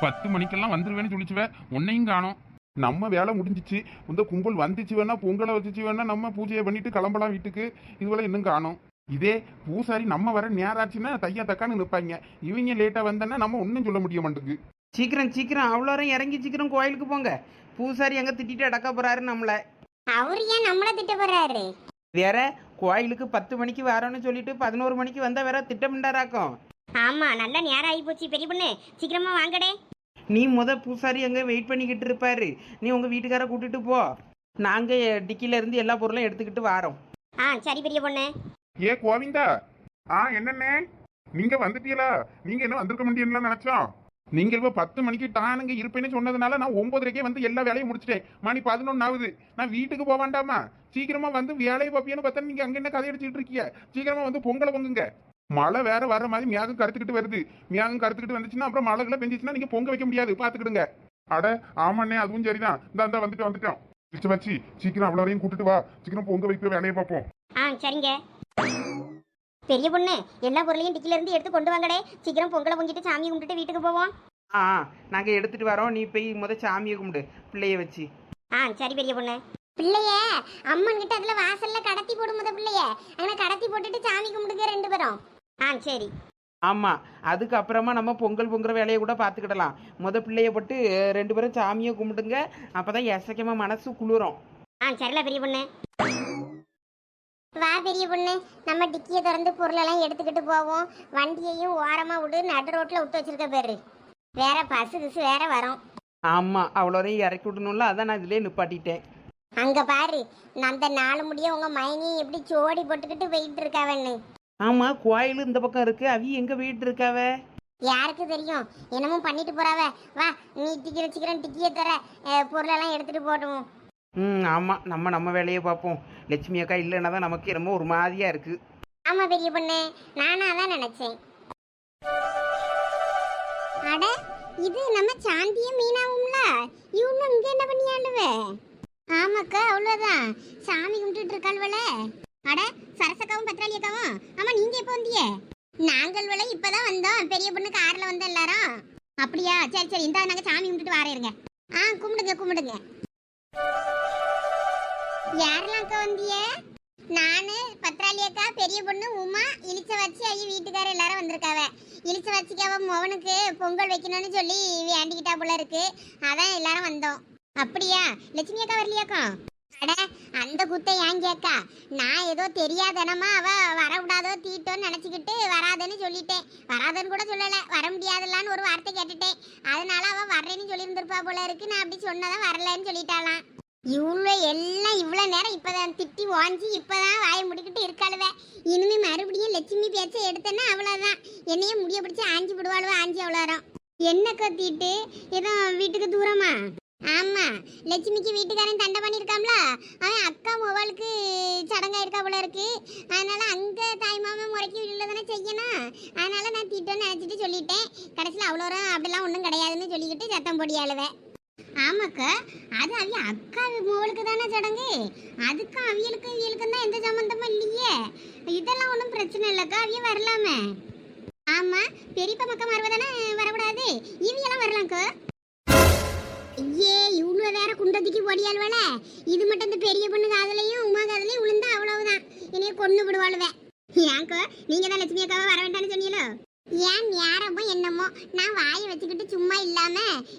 பத்து மணிக்கெல்லாம் வந்துருவேன்னு சொல்லிச்சுவே. உன்னையும் காணோம். நம்ம வேலை முடிஞ்சிச்சு. இந்த கும்பல் வந்துச்சு வேணா பொங்கலை வச்சுச்சு வேணா நம்ம பூஜையை பண்ணிட்டு கிளம்பலாம் வீட்டுக்கு. இதுவரை இன்னும் காணோம். இதே பூசாரி நம்ம வர நேராச்சுன்னா தையா தக்கான்னு நிற்பாங்க. இவங்க லேட்டா வந்தேன்னா நம்ம ஒன்றும் சொல்ல முடிய மாட்டேங்குது. சீக்கிரம் சீக்கிரம். அவ்வளோ இறங்கி சீக்கிரம் கோயிலுக்கு போங்க. பூசாரி எங்கே திட்டிட்டு அடக்க போறாரு நம்மளை. அவர் ஏன் நம்மள திட்ட போறாரு? வேற கோயிலுக்கு பத்து மணிக்கு வரோன்னு சொல்லிட்டு பதினோரு மணிக்கு வந்தா வேற திட்டமிட்டாராக்கும் ஆமா நல்ல நேரம் ஆகி போச்சு பெரிய பொண்ணு. சீக்கிரமா வாங்கடே. நீ முத பூசாரி அங்கே வெயிட் பண்ணிக்கிட்டு இருப்பாரு. நீ உங்க வீட்டுக்கார கூட்டிட்டு போ. நாங்க டிக்கில இருந்து எல்லா பொருளும் எடுத்துக்கிட்டு வாரோம். ஆ சரி பெரிய பொண்ணு. ஏ கோவிந்தா. ஆ என்னண்ணே? நீங்க வந்துட்டீங்களா? நீங்க என்ன வந்திருக்க முடியும்ல நினைச்சோம்? நீங்க இப்ப பத்து மணிக்கு டானுங்க இருப்பேன்னு சொன்னதுனால நான் ஒன்பதரைக்கே வந்து எல்லா வேலையும் முடிச்சிட்டேன். மணி பதினொன்னு ஆகுது. நான் வீட்டுக்கு போக வேண்டாமா? சீக்கிரமா வந்து வேலையை பார்ப்பியன்னு பார்த்தா நீங்க அங்க என்ன கதை அடிச்சிட்டு இருக்கீங்க? சீக்கிரமா வந்து பொங்கலை பொங்குங்க. மழை வேற வர மாதிரி மியாகம் கருத்துக்கிட்டு வருது. மியாகம் கருத்துக்கிட்டு வந்துச்சுன்னா அப்புறம் மழை எல்லாம் பெஞ்சிச்சுன்னா நீங்க பொங்க வைக்க முடியாது. பாத்துக்கிடுங்க. அட ஆமாண்ணே அதுவும் சரிதான். இந்த வந்துட்டு வந்துட்டோம் வச்சு வச்சு சீக்கிரம் அவ்வளோரையும் கூட்டிட்டு வா. சீக்கிரம் பொங்க வைக்க வேலையை பார்ப்போம். ஆ சரிங்க. பெரிய பொண்ணு எல்லா பொருளையும் டிக்கில இருந்து எடுத்து கொண்டு வாங்கடே. சீக்கிரம் பொங்கலை பொங்கிட்டு சாமி கும்பிட்டுட்டு வீட்டுக்கு போவோம். ஆ நாங்க எடுத்துட்டு வரோம். நீ போய் முத சாமியை கும்பிடு பிள்ளைய வச்சு. ஆ சரி பெரிய பொண்ணு. பிள்ளைய அம்மன் கிட்ட அதுல வாசல்ல கடத்தி போடும் முத பிள்ளைய. அங்கே கடத்தி போட்டுட்டு சாமி கும்பிடுங்க ரெண்டு பேரும். ஆ சரி. ஆமா அதுக்கு அப்புறமா நம்ம பொங்கல் பொங்குற வேலையை கூட பார்த்துக்கிடலாம். முத பிள்ளைய போட்டு ரெண்டு பேரும் சாமியை கும்பிடுங்க. அப்பதான் எசக்கமா மனசு குளிரும். ஆ சரில பெரிய பொண்ணு. வா பெரிய பொண்ணு. நம்ம டிக்கியை திறந்து பொருளெல்லாம் எடுத்துக்கிட்டு போவோம். வண்டியையும் ஓரமா விடு. நடு ரோட்ல விட்டு வச்சிருக்க பேரு. வேற பஸ் கிசு வேற வரும். ஆமா அவ்வளோரையும் இறக்கி விடணும்ல. அதான் நான் இதுலயே நிப்பாட்டிட்டேன். அங்க பாரு நான் அந்த நாலு முடிய உங்க மைனியும் எப்படி சோடி போட்டுக்கிட்டு போயிட்டு இருக்காவன்னு. ஆமா கோயில் இந்த பக்கம் இருக்கு. அவி எங்க வீட்டு இருக்காவ? யாருக்கு தெரியும்? என்னமோ பண்ணிட்டு போறாவ. வா நீ டிக்கிற சீக்கிரம் டிக்கியை தர. பொருளெல்லாம் எடுத்துட்டு போடுவோம் ம் ஆமா. நம்ம நம்ம வேலையை பார்ப்போம். லட்சுமி அக்கா இல்லைன்னா தான் நமக்கு என்னமோ ஒரு மாதிரியா இருக்கு. ஆமா பெரிய பொண்ணு. நானும் அதான் நினைச்சேன். அட இது நம்ம சாந்தியும் மீனாவும்ல? இவங்க இங்க என்ன பண்ணியாளுவ ஆமாக்கா அவ்வளவுதான். சாமி கும்பிட்டுட்டு இருக்காள்வல அட சரசக்காவும் பத்ராளி அக்காவும் ஆமா நீங்க எப்போ வந்தீங்க? நாங்கள் வள இப்பதான் வந்தோம். பெரிய பொண்ணு கார்ல வந்த எல்லாரும். அப்படியா? சரி சரி. இந்தா நாங்க சாமி கும்பிட்டுட்டு வாரேருங்க ஆ கும்பிடுங்க கும்பிடுங்க. யாரெல்லாம் அக்கா வந்தீங்க? நானு பத்ராளி அக்கா பெரிய பொண்ணு உமா இழிச்ச வச்சு ஐய வீட்டுக்கார எல்லாரும் வந்திருக்காவ. இழிச்ச வச்சுக்காவ மோகனுக்கு பொங்கல் வைக்கணும்னு சொல்லி வேண்டிக்கிட்டா போல இருக்கு. அதான் எல்லாரும் வந்தோம். அப்படியா? லட்சுமி அக்கா வரலையாக்கா? அட அந்த குத்தை ஏன் கேட்கா? நான் ஏதோ தெரியாதனமா அவ வரக்கூடாதோ தீட்டோன்னு நினச்சிக்கிட்டு வராதுன்னு சொல்லிட்டேன். வராதுன்னு கூட சொல்லலை. வர முடியாதுலான்னு ஒரு வார்த்தை கேட்டுட்டேன். அதனால அவ வர்றேன்னு சொல்லியிருந்திருப்பா போல இருக்கு. நான் அப்படி சொன்னதான் வரலன்னு சொல்லிட்டாளாம். இவ்வளோ எல்லாம் இவ்வளோ நேரம் இப்போதான் திட்டி ஓஞ்சி இப்போதான் வாயை முடிக்கிட்டு இருக்காளுவே. இனிமே மறுபடியும் லட்சுமி பேச்சை எடுத்தேன்னா அவ்வளோதான் என்னையே முடிய பிடிச்சி ஆஞ்சி விடுவாளுவ ஆஞ்சி அவ்வளோ என்ன கத்திட்டு ஏதோ வீட்டுக்கு தூரமா? ஆமா லட்சுமிக்கு வீட்டுக்காரன் தண்டை பண்ணியிருக்காம்ல அவன் அக்கா மொபைலுக்கு சடங்காயிருக்கா போல இருக்கு. அதனால அங்க தாய் மாமன் முறைக்கு வீட்டில் தானே செய்யணும். அதனால நான் தீட்டோன்னு நினச்சிட்டு சொல்லிட்டேன். கடைசியில் அவ்வளோ அப்படிலாம் ஒன்றும் கிடையாதுன்னு சொல்லிக்கிட்டு சத்தம் பொடியாளுவேன் ஆமாக்கா அது அவிய அக்கா மோளுக்கு தானே சடங்கு? அதுக்கும் அவியலுக்கும் இவியலுக்கும் தான் எந்த சம்மந்தமும் இல்லையே. இதெல்லாம் ஒன்றும் பிரச்சனை இல்லைக்கா அவிய வரலாமே. ஆமா பெரியப்பா பக்கம் மருவ வரக்கூடாது? இவியெல்லாம் வரலாம்க்கா. ஐயே இவ்வளோ வேற குண்டத்துக்கு பொடியாள்வல இது மட்டும் இந்த பெரிய பொண்ணு காதலையும் உமா காதலையும் விழுந்தா அவ்வளவுதான். என்னைய கொண்டு விடுவாளுவே. ஏங்கோ நீங்க தான் லட்சுமி அக்காவை வர வேண்டாம்னு சொன்னீங்களோ? ஏன் யாரமோ என்னமோ? நான் வாயை வச்சுக்கிட்டு சும்மா இல்லாம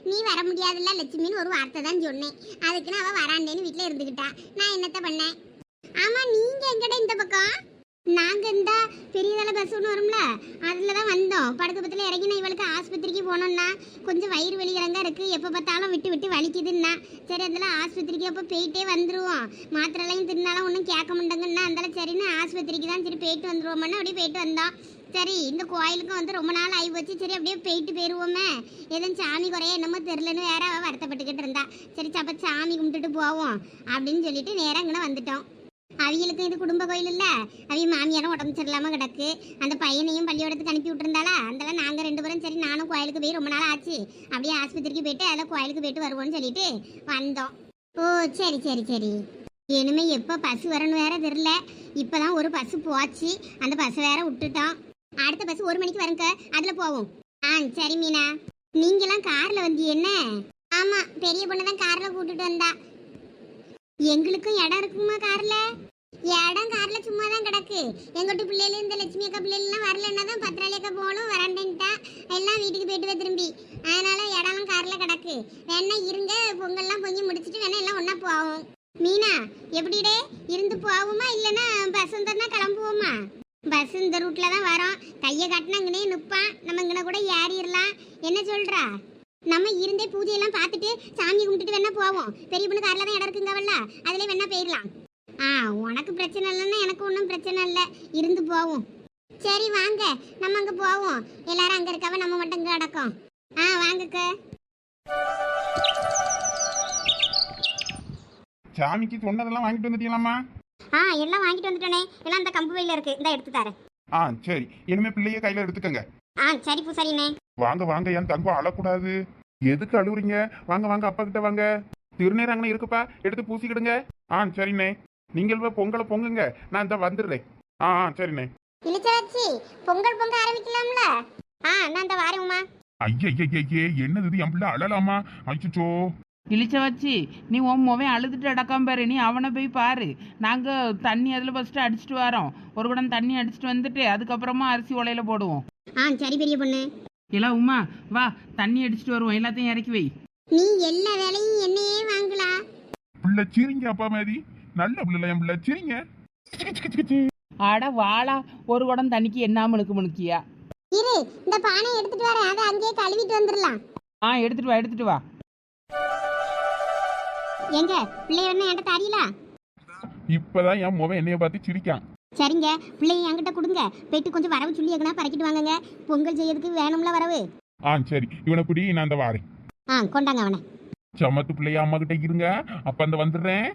நீ வர முடியாதுல்ல லட்சுமின்னு ஒரு வார்த்தை தான் சொன்னேன். அதுக்குன்னு அவ வராண்டேன்னு வீட்டில் இருந்துக்கிட்டா நான் என்னத்த பண்ணேன்? ஆமா நீங்க எங்கடா இந்த பக்கம்? நாங்க இந்த பெரியதள பஸ் ஒன்று வரும்ல அதில் தான் வந்தோம். படுக்க பத்தில் இறங்கினா இவளுக்கு ஆஸ்பத்திரிக்கு போனோம்னா கொஞ்சம் வயிறு வலி இறங்க இருக்கு. எப்போ பார்த்தாலும் விட்டு விட்டு வலிக்குதுன்னா சரி அதில் ஆஸ்பத்திரிக்கு அப்போ போயிட்டே வந்துருவோம். மாத்திரையிலையும் தின்னாலும் ஒன்றும் கேட்க மாட்டேங்கன்னா அந்தால சரின்னு ஆஸ்பத்திரிக்கு தான் சரி போயிட்டு வந்துருவோம்னா அப்படியே போயிட்டு வந்தோம். சரி இந்த கோயிலுக்கும் வந்து ரொம்ப நாள் ஆகி போச்சு. சரி அப்படியே போயிட்டு போயிடுவோமே எதுவும் சாமி குறைய என்னமோ தெரிலன்னு வேற வருத்தப்பட்டுக்கிட்டு இருந்தா. சரி அப்போ சாமி கும்பிட்டுட்டு போவோம் அப்படின்னு சொல்லிட்டு நேரம் இங்கே வந்துட்டோம். அவிகளுக்கு இது குடும்ப கோயில் இல்ல? அவிய மாமியாரும் உடம்பு சரியில்லாம கிடக்கு. அந்த பையனையும் பள்ளியோடத்துக்கு அனுப்பி விட்டுருந்தாளா? அதனால நாங்க ரெண்டு பேரும் சரி நானும் கோயிலுக்கு போய் ரொம்ப நாள் ஆச்சு. அப்படியே ஆஸ்பத்திரிக்கு போயிட்டு அதில் கோயிலுக்கு போயிட்டு வருவோம்னு சொல்லிட்டு வந்தோம். ஓ சரி சரி சரி. இனிமே எப்போ பஸ் வரணும் வேற தெரில இப்போதான் ஒரு பஸ் போச்சு. அந்த பஸ் வேற விட்டுட்டோம் அடுத்த பஸ் ஒரு மணிக்கு வருங்க அதுல போவோம். ஆ சரி மீனா. நீங்களாம் கார்ல வந்தீங்க என்ன? ஆமா பெரிய பொண்ணு தான் கார்ல கூட்டிட்டு வந்தா. எங்களுக்கும் இடம் இருக்குமா கார்ல? இடம் கார்ல சும்மா தான் கிடக்கு எங்கட்டு பிள்ளைல இந்த லட்சுமி அக்கா பிள்ளைலாம் வரலன்னா தான் பத்திராளி அக்கா போகணும் வரண்டேன்ட்டா எல்லாம் வீட்டுக்கு போயிட்டு திரும்பி. அதனால இடம்லாம் கார்ல கிடக்கு. வேணா இருங்க பொங்கல்லாம் பொங்கி முடிச்சிட்டு வேணா எல்லாம் ஒன்றா போவோம். மீனா எப்படிடே? இருந்து போவோமா இல்லைன்னா பஸ் வந்தா கிளம்புவோமா? பஸ் இந்த ரூட்டில் தான் வரோம். கையை கட்டினா இங்கனே நிற்பான் நம்ம இங்கே கூட ஏறிடலாம். என்ன சொல்கிறா நம்ம இருந்தே பூஜையெல்லாம் பார்த்துட்டு சாமி கும்பிட்டுட்டு வேணா போவோம். பெரிய பொண்ணு கார்ல தான் இடம் இருக்குங்கவல்ல அதுல வேணா போயிடலாம். ஆ உனக்கு பிரச்சனை இல்லைன்னா எனக்கு ஒன்றும் பிரச்சனை இல்லை. இருந்து போவோம். சரி வாங்க. நம்ம அங்கே போவோம். எல்லாரும் அங்கே இருக்கவ நம்ம மட்டும் இங்கே அடக்கம் ஆ வாங்கக்க. சாமிக்கு சொன்னதெல்லாம் வாங்கிட்டு வந்துட்டீங்களாம்மா? ஆ எல்லாம் வாங்கிட்டு வந்துட்டேனே. எல்லாம் அந்த கம்பு வயலில் இருக்கு. இந்த எடுத்து தரேன். ஆ சரி. இனிமே பிள்ளைய கையில எடுத்துக்கங்க. ஆ சரி பூசாரிண்ணே வாங்க வாங்க என் தங்கம் அழக்கூடாது. எதுக்கு அழுவுறீங்க? வாங்க வாங்க அப்பா கிட்ட வாங்க. திருநீர் அங்கே இருக்குப்பா எடுத்து பூசிக்கிடுங்க. ஆ சரிண்ணே. நீங்கள் போய் பொங்கலை பொங்குங்க. நான் இந்த வந்துடுறேன். ஆ ஆ சரிண்ணே. இழிச்ச வச்சு பொங்கல் பொங்க ஆரம்பிக்கலாம்ல? ஆ நான் இந்த வாரேம்மா ஐயே என்னது இது? என் பிள்ளை அழலாமா? அச்சோ இழிச்ச வச்சு நீ உன் முவன் அழுதுட்டு அடக்காம பாரு நீ அவனை போய் பாரு. நாங்கள் தண்ணி அதில் ஃபஸ்ட்டு அடிச்சிட்டு வரோம். ஒரு குடம் தண்ணி அடிச்சிட்டு வந்துட்டு அதுக்கப்புறமா அரிசி உலையில போடுவோம். ஆ சரி பெரிய பொண்ணு. இல்லை உமா வா தண்ணி அடிச்சிட்டு வருவோம். எல்லாத்தையும் இறக்கி வை. நீ எல்லா வேலையும் என்னையே வாங்கலா? பிள்ளை சிரிங்க அப்பா மாதிரி. நல்ல பிள்ளை என் பிள்ளை. சிரிங்க. அட வாளா ஒரு குடம் தண்ணிக்கு என்ன முணுக்கு முணுக்கியா இரு இந்த பானையை எடுத்துட்டு வரேன். அதை அங்கேயே கழுவிட்டு வந்துடலாம் ஆ எடுத்துட்டு வா எடுத்துட்டு வா. எங்க? பிள்ளைய என்ன என்கிட்ட தரீங்களா இப்பதான் என் முகம் என்னைய பார்த்து சிரிக்கான். சரிங்க பிள்ளைய என்கிட்ட கொடுங்க. போயிட்டு கொஞ்சம் வரவு சொல்லி எங்கன்னா பறக்கிட்டு வாங்கங்க. பொங்கல் செய்யறதுக்கு வேணும்ல வரவு? ஆ சரி. இவனை பிடி நான் இந்த வாரேன். ஆ கொண்டாங்க அவனை. சமத்து பிள்ளைய அம்மா கிட்ட இருங்க. அப்ப அந்த வந்துடுறேன்.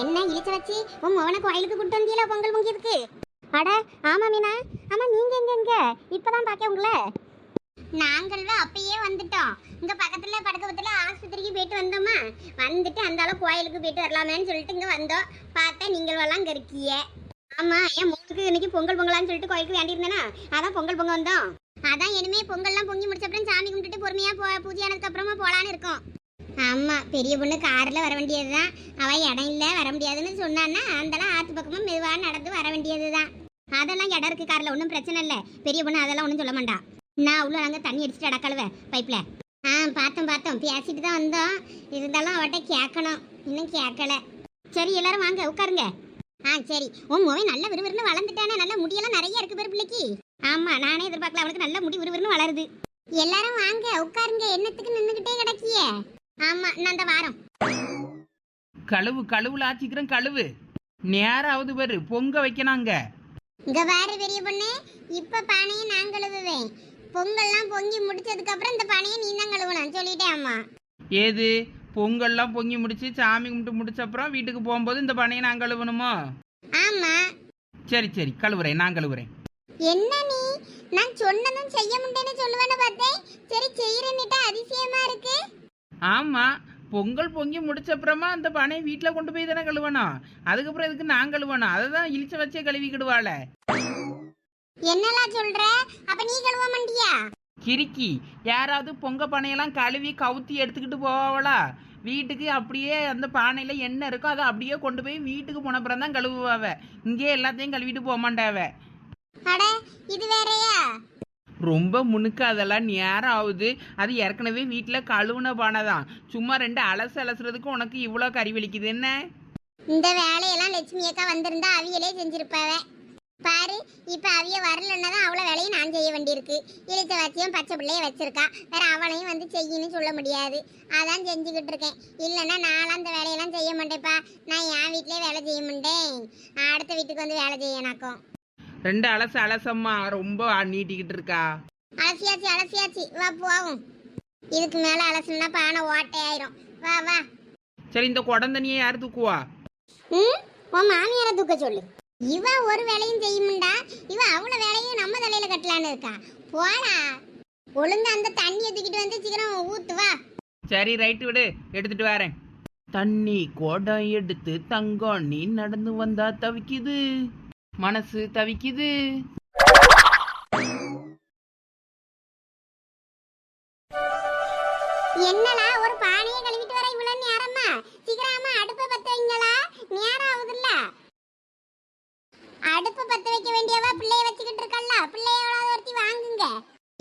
என்ன இழிச்ச வச்சு உன் மவனை கோயிலுக்கு கூட்டு வந்தீங்களா பொங்கல் பொங்கியதுக்கு? அட ஆமா மீனா. ஆமா நீங்க எங்க எங்க இப்பதான் பாக்க உங்களை. நாங்கள் அப்பயே வந்துட்டோம். இங்க போயிட்டு வந்தோமா? வந்துட்டு அந்த அளவு கோயிலுக்கு போயிட்டு வரலாமேன்னு சொல்லிட்டு இங்கே வந்தோம். பார்த்தா நீங்களும் எல்லாம் இங்க இருக்கீங்க. ஆமா என் மூத்துக்கு இன்னைக்கு பொங்கல் பொங்கலான்னு சொல்லிட்டு கோயிலுக்கு வேண்டியிருந்தேனா அதான் பொங்கல் பொங்க வந்தோம். அதான் இனிமே பொங்கல்லாம் பொங்கி முடிச்ச அப்புறம் சாமி கும்பிட்டுட்டு பொறுமையா போ பூஜை ஆனதுக்கு அப்புறமா போலான்னு இருக்கோம். ஆமா பெரிய பொண்ணு கார்ல வர வேண்டியதுதான். அவன் இடம் இல்ல வர முடியாதுன்னு சொன்னான்னா அந்தெல்லாம் ஆத்து பக்கமும் மெதுவாக நடந்து வர வேண்டியதுதான். அதெல்லாம் இடம் இருக்கு கார்ல ஒன்றும் பிரச்சனை இல்ல. பெரிய பொண்ணு அதெல்லாம் ஒன்றும் சொல்ல மாட்டான் நான் உள்ள நாங்கள் தண்ணி அடிச்சுட்டு அடக்கழுவ பைப்ல. ஆ பார்த்தோம் பார்த்தோம். பேசிட்டு தான் வந்தோம். இருந்தாலும் அவட்ட கேட்கணும். இன்னும் கேட்கல. சரி எல்லாரும் வாங்க உட்காருங்க. ஆ சரி. உன் முவை நல்ல விறுவிறுன்னு வளர்ந்துட்டானே. நல்ல முடியெல்லாம் நிறைய இருக்கு பேர் பிள்ளைக்கு. ஆமா நானே எதிர்பார்க்கல அவளுக்கு நல்ல முடி விறுவிறுன்னு வளருது. எல்லாரும் வாங்க உட்காருங்க. என்னத்துக்கு நின்னுகிட்டே கிடக்கிய? ஆமா நான் அந்த வாரம். கழுவு கழுவுல ஆச்சிக்கிறேன் கழுவு. நேராவது பாரு பொங்க வைக்கணாங்க இங்க பாரு பெரிய பொண்ணு. இப்ப பானையை நான் கழுவுவேன். பொங்கல்லாம் பொங்கி முடிச்சதுக்கு அப்புறம் இந்த பானையை நீ தான் கழுவணும். சொல்லிட்டேன் அம்மா. ஏது? பொங்கல்லாம் பொங்கி முடிச்சு சாமி கும்பிட்டு முடிச்ச அப்புறம் வீட்டுக்கு போகும்போது இந்த பனையை நான் கழுவணுமோ? ஆமா. சரி சரி. கழுவுறேன். நான் கழுவுறேன். என்ன நீ? நான் சொன்னதும் செய்ய முடியேன்னு சொல்லுவேன்னு பார்த்தேன். சரி செய்யறேன்னுட்டு அதிசயமா இருக்கு. ஆமா. பொங்கல் பொங்கி முடிச்ச அப்புறமா அந்த பனையை வீட்டில் கொண்டு போய் தானே கழுவணும். அதுக்கப்புறம் இதுக்கு நான் கழுவணும்? அதை தான் இழிச்ச வச்சே கழுவிக்கிடுவாள. என்னலாம் சொல்ற? அப்ப நீ கழுவ மாட்டியா? கிறுக்கி யாராவது பொங்க பானையெல்லாம் கழுவி கவுத்தி எடுத்துக்கிட்டு போவாளா? வீட்டுக்கு அப்படியே அந்த பானையில என்ன இருக்கோ அதை அப்படியே கொண்டு போய் வீட்டுக்கு போன அப்புறம் தான் கழுவுவாவ. இங்கே எல்லாத்தையும் கழுவிட்டு போக மாட்டாவ. அட இது வேறயா? ரொம்ப முணுக்கு அதெல்லாம் நேரம் ஆகுது. அது ஏற்கனவே வீட்டில் கழுவுன பானை தான். சும்மா ரெண்டு அலசு அலசுறதுக்கு உனக்கு இவ்வளோ கறி வலிக்குது என்ன? இந்த வேலையெல்லாம் லட்சுமி அக்கா வந்திருந்தா அவியலே செஞ்சிருப்பாவ. பாரு இப்ப அவிய வரலன்னா தான் அவ்வளோ வேலையும் நான் செய்ய வேண்டியிருக்கு. இழுத்த வச்சியும் பச்சை பிள்ளைய வச்சிருக்கா. வேற அவளையும் வந்து செய்யன்னு சொல்ல முடியாது. அதான் செஞ்சுக்கிட்டு இருக்கேன். இல்லைன்னா நான்லாம் அந்த வேலையெல்லாம் செய்ய மாட்டேப்பா நான் என் வீட்டிலே வேலை செய்ய மாட்டேன். அடுத்த வீட்டுக்கு வந்து வேலை செய்யணாக்கும் ரெண்டு அலசு அலசம்மா. ரொம்ப நீட்டிக்கிட்டு இருக்கா. அலசியாச்சு அலசியாச்சு. வா போவோம். இதுக்கு மேல அலசுனா பானை ஓட்டையாயிரும். வா வா. சரி இந்த குடந்தண்ணியை யார் தூக்குவா? ம்? உன் மாமியார தூக்க சொல்லு. இவ ஒரு வேலையும் செய்யும்டா. இவ அவ்வளோ வேலையும் நம்ம தலையில கட்டலான்னு இருக்கா. போடா. ஒழுங்கா அந்த தண்ணி தூக்கிட்டு வந்து சீக்கிரம் ஊத்து வா. சரி ரைட்டு விடு. எடுத்துட்டு வரேன். தண்ணி கோடம் எடுத்து தங்கம் நீ நடந்து வந்தா தவிக்குது. மனசு தவிக்குது. என்னடா ஒரு பானையை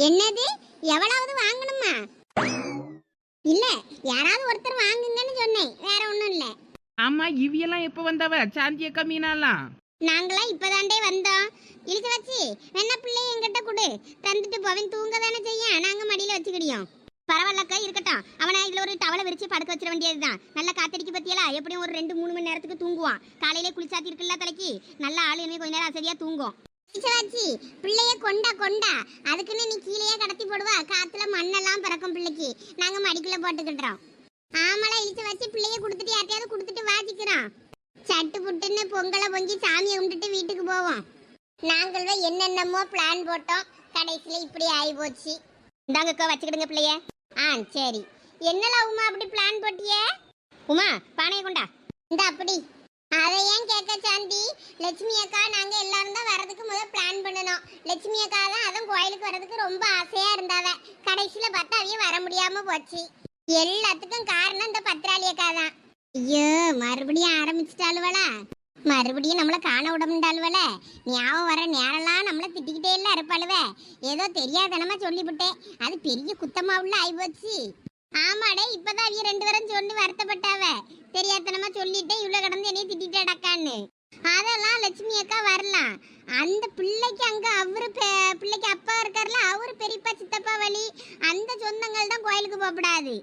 என்னது? எவ்வளவு வாங்கணுமா? இல்ல யாராவது ஒருத்தர் வாங்குங்கன்னு சொன்னேன். வேற ஒண்ணும் இல்ல. ஆமா இவியெல்லாம் எப்போ வந்தவ? சாந்தி அக்கா மீனாலாம். நாங்களாம் இப்பதாண்டே வந்தோம். இழுத்து வச்சு வேணா பிள்ளைய எங்கிட்ட கொடு. தந்துட்டு போவேன் தூங்க தானே செய்ய நாங்க மடியில வச்சுக்கிடியோம். பரவாயில்லக்கா இருக்கட்டும். அவனை இதுல ஒரு டவலை விரிச்சு படுக்க வச்சிட வேண்டியதுதான். நல்லா காத்தடிக்கு பத்தியலா? எப்படியும் ஒரு ரெண்டு மூணு மணி நேரத்துக்கு தூங்குவான். காலையிலே குளிச்சாத்தி இருக்குல்ல தலைக்கு? நல்ல ஆளு இனிமே கொஞ்ச நேரம் சரியா தூங்கும். வச்சு பிள்ளைய கொண்டா கொண்டா. அதுக்குன்னு நீ கீழேயே கடத்தி போடுவா. காத்துல மண்ணெல்லாம் பிறக்கும் பிள்ளைக்கு. நாங்க மடிக்குள்ள போட்டுக்கிட்டுறோம். ஆமலா இழுத்து வச்சு பிள்ளைய கொடுத்துட்டு யார்ட்டையாவது கொடுத்துட்டு வாசிக்கிறோம் சட்டு புட்டுன்னு பொங்கலை பொங்கி சாமியை கும்பிட்டுட்டு வீட்டுக்கு போவோம். நாங்கள் தான் என்னென்னமோ பிளான் போட்டோம். கடைசியில் இப்படி ஆகி போச்சு. இந்தாங்கக்கா வச்சுக்கிடுங்க பிள்ளைய. ஆ சரி. என்னல உமா அப்படி பிளான் போட்டியே? உமா பானையை கொண்டா. இந்த அப்படி. அதை ஏன் கேட்க சாந்தி? லட்சுமி அக்கா நாங்க எல்லாரும் தான் வரதுக்கு முதல் பிளான் பண்ணணும். லட்சுமி அக்கா தான் அதுவும் கோயிலுக்கு வரதுக்கு ரொம்ப ஆசையா இருந்தாவ. கடைசியில பார்த்தா அவையும் வர முடியாம போச்சு. எல்லாத்துக்கும் காரணம் இந்த பத்திராளி அக்கா தான். ஐயோ மறுபடியும் ஆரம்பிச்சிட்டாளுவலா மறுபடியும் நம்மள காண விடமுண்டாளுவல ஞாபகம் வர நேரம்லாம் நம்மள திட்டிக்கிட்டே இல்லை இருப்பாளுவ. ஏதோ தெரியாதனமா சொல்லிவிட்டேன். அது பெரிய குத்தமாவுள்ள ஆயிப்போச்சு. ஆமாடே இப்பதான் அவிய ரெண்டு பேரும் சொல்லி வருத்தப்பட்டாவ. தெரியாதனமா சொல்லிட்டு இவ்வளவு கடந்து என்னைய திட்டிட்டு அடக்கான்னு அதெல்லாம் லட்சுமி அக்கா வரலாம். அந்த பிள்ளைக்கு அங்க அவரு பெ- பிள்ளைக்கு அப்பா இருக்கார்ல அவரு பெரியப்பா சித்தப்பா வழி அந்த சொந்தங்கள் தான் கோயிலுக்கு போகக்கூடாது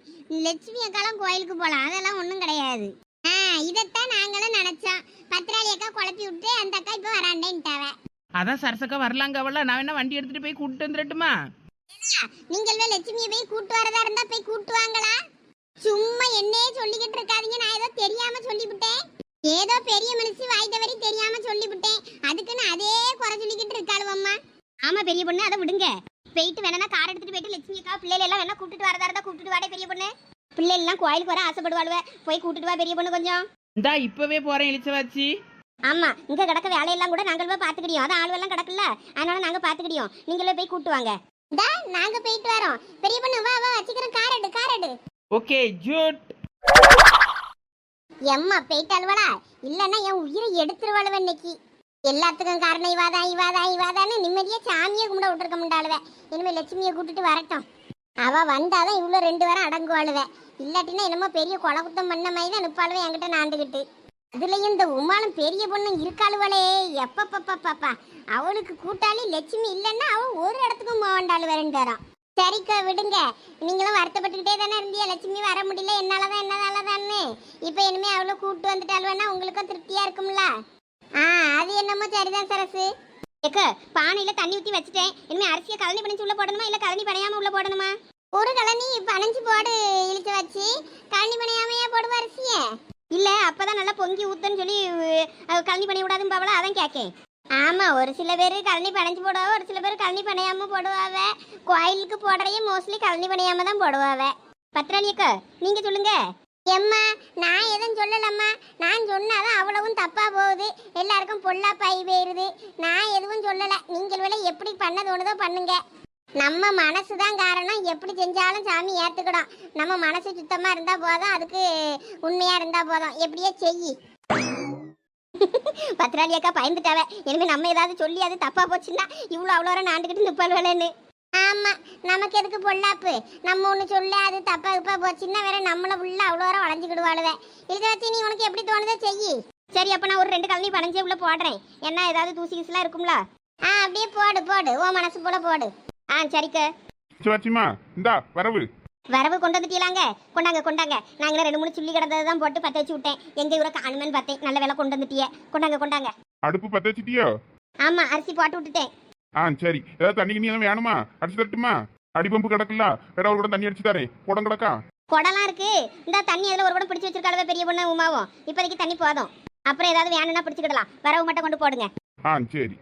லட்சுமி அக்காலாம் கோயிலுக்கு போகலாம். அதெல்லாம் ஒன்றும் கிடையாது. ஆ இதைத்தான் நாங்களும் நினைச்சோம். பத்திராளி அக்கா குழப்பி விட்டு அந்த அக்கா இப்போ வராண்டேன்ட்டாவ. அதான் சரசக்கா வரலாங்க அவள. நான் வேணா வண்டி எடுத்துட்டு போய் கூட்டிட்டு வந்துடட்டுமா நீங்களே லட்சுமியை போய் கூட்டு வரதா இருந்தா போய் கூட்டு வாங்களா? சும்மா என்னையே சொல்லிக்கிட்டு இருக்காதீங்க. நான் ஏதோ தெரியாம சொல்லிவிட்டேன். ஏதோ பெரிய மனுஷி வாய் தவறி தெரியாம சொல்லிவிட்டேன். அதுக்குன்னு அதே குறை சொல்லிக்கிட்டு இருக்காளுவம்மா. ஆமா பெரிய பொண்ணு அதை விடுங்க. போயிட்டு வேணா கார் எடுத்துட்டு போயிட்டு லட்சுமி அக்கா பிள்ளைகள் எல்லாம் வேணா கூட்டிட்டு வரதா இருந்தா கூட்டிட்டு வாடே பெரிய பொண்ணு. பிள்ளைகள் எல்லாம் கோயிலுக்கு வர ஆசைப்படுவாளுவ. போய் கூட்டிட்டு வா பெரிய பொண்ணு கொஞ்சம். இந்தா இப்பவே போறேன் இழிச்சவாச்சி ஆமா இங்க கிடக்க வேலையெல்லாம் கூட நாங்கள் போய் பாத்துக்கிடியோம் அதான் ஆளுவெல்லாம் கிடக்குல்ல. அதனால நாங்க பாத்துக்கிடியோம் நீங்களே போய் கூட்டு வாங்க. டா நாங்க போயிட்டு வரோம். பெரிய பொண்ணு வா வா வச்சுக்கிறோம் கார் எடு கார் எடு. ஓகே ஜூட் எம்மா போயிட்டாளுவலா இல்லன்னா என் உயிரை எடுத்துருவாளுவ இன்னைக்கு. எல்லாத்துக்கும் காரணம் இவாதா இவாதா இவாதான்னு நிம்மதியா சாமியை கும்பிட விட்டுருக்க முடியாளுவ இனிமே லட்சுமியை கூட்டிட்டு வரட்டும். அவ வந்தாதான் இவ்வளவு ரெண்டு வாரம் அடங்குவாளுவ. இல்லாட்டினா என்னமோ பெரிய கொலை குத்தம் பண்ண மாதிரி தான் நிப்பாளுவ என்கிட்ட நாண்டுகிட்டு. அதுலயும் இந்த உமாலும் பெரிய பொண்ணு இருக்காளுவளே. எப்பப்பப்பப்பா அவளுக்கு கூட்டாளி லட்சுமி இல்லைன்னா அவன் ஒரு இடத்துக்கும் போக வேண்டாள் சரிக்கா விடுங்க. நீங்களும் வருத்தப்பட்டுக்கிட்டே தானே இருந்தியா லட்சுமி வர முடியல. என்னாலதான் என்னதாலதான்னு. இப்போ இனிமே அவ்வளோ கூப்பிட்டு வந்துட்டாள்வேனா உங்களுக்கும் திருப்தியா இருக்கும்ல? ஆ அது என்னமோ சரிதான் சரசு. ஏக்க பானையில தண்ணி ஊத்தி வச்சுட்டேன். இனிமே அரிசியை கலனி பணிச்சு உள்ள போடணுமா? இல்ல கலனி பணையாம உள்ள போடணுமா? ஒரு கலனி பனைஞ்சு போடு இழுத்து வச்சு கலனி பணையாமையா போடுவா அரிசியை? இல்லை அப்போ தான் நல்லா பொங்கி ஊத்துன்னு சொல்லி கழனி பண்ணி விடாதுன்னு பாவல அதான் கேட்கேன் ஆமாம் ஒரு சில பேர் கழனி பனைஞ்சு போடுவாவ ஒரு சில பேர் கழனி பனையாம போடுவாவ. கோயிலுக்கு போடுறையே மோஸ்ட்லி கழனி பனையாம தான் போடுவாவ. பத்ராளியக்கா நீங்கள் சொல்லுங்க. எம்மா நான் எதுவும் சொல்லலம்மா. நான் சொன்னாதான் அவ்வளவும் தப்பாக போகுது. எல்லாருக்கும் பொல்லா பை போயிருது. நான் எதுவும் சொல்லலை. நீங்கள் வேலை எப்படி பண்ண தோணுதோ பண்ணுங்க. நம்ம மனசு தான் காரணம். எப்படி செஞ்சாலும் சாமி ஏத்துக்கிடும் நம்ம மனசு சுத்தமா இருந்தா போதும் அதுக்கு உண்மையா இருந்தா போதும். எப்படியே செய் பத்திராளி அக்கா பயந்துட்டாவே. இனிமே நம்ம ஏதாவது சொல்லி அது தப்பா போச்சுன்னா இவ்வளோ அவ்வளோ வர நாண்டுக்கிட்டு நிப்பாள் வேலைன்னு ஆமா நமக்கு எதுக்கு பொல்லாப்பு? நம்ம ஒன்று சொல்ல அது தப்பா தப்பா போச்சுன்னா வேற நம்மள உள்ள அவ்வளோ வர வளைஞ்சுக்கிடுவாளுவ. இதை வச்சு நீ உனக்கு எப்படி தோணுதோ செய் சரி அப்ப நான் ஒரு ரெண்டு கழனி பனஞ்சே உள்ள போடுறேன். என்ன ஏதாவது தூசி கிசுலாம் இருக்கும்ல? ஆ அப்படியே போடு போடு. ஓ மனசு போல போடு. ஆ சரிக்க. சிவாச்சிமா இந்தா வரவு. வரவு கொண்டு வந்துட்டீங்களாங்க? கொண்டாங்க கொண்டாங்க. நாங்களே ரெண்டு மூணு சுள்ளி கிடந்ததை தான் போட்டு பற்ற வச்சு விட்டேன். எங்க இவரை காணுமேன்னு பார்த்தேன். நல்ல வேலை கொண்டு வந்துட்டியே. கொண்டாங்க கொண்டாங்க. அடுப்பு பத்த வச்சிட்டியோ? ஆமா அரிசி போட்டு விட்டுட்டேன். ஆ சரி. ஏதாவது தண்ணி கிண்ணி வேணுமா? அடிச்சு தரட்டுமா? அடிப்பம்பு கிடக்குல்ல வேற ஒரு கூட தண்ணி அடிச்சு தரேன். குடம் கிடக்கா? குடம்லாம் இருக்கு. இந்த தண்ணி அதில் ஒரு குடம் பிடிச்சி வச்சிருக்காளவே பெரிய பொண்ணு உமாவும். இப்போதைக்கு தண்ணி போதும். அப்புறம் ஏதாவது வேணும்னா பிடிச்சிக்கிடலாம். வரவு மட்டும் கொண்டு போடுங்க. ஆ சரி.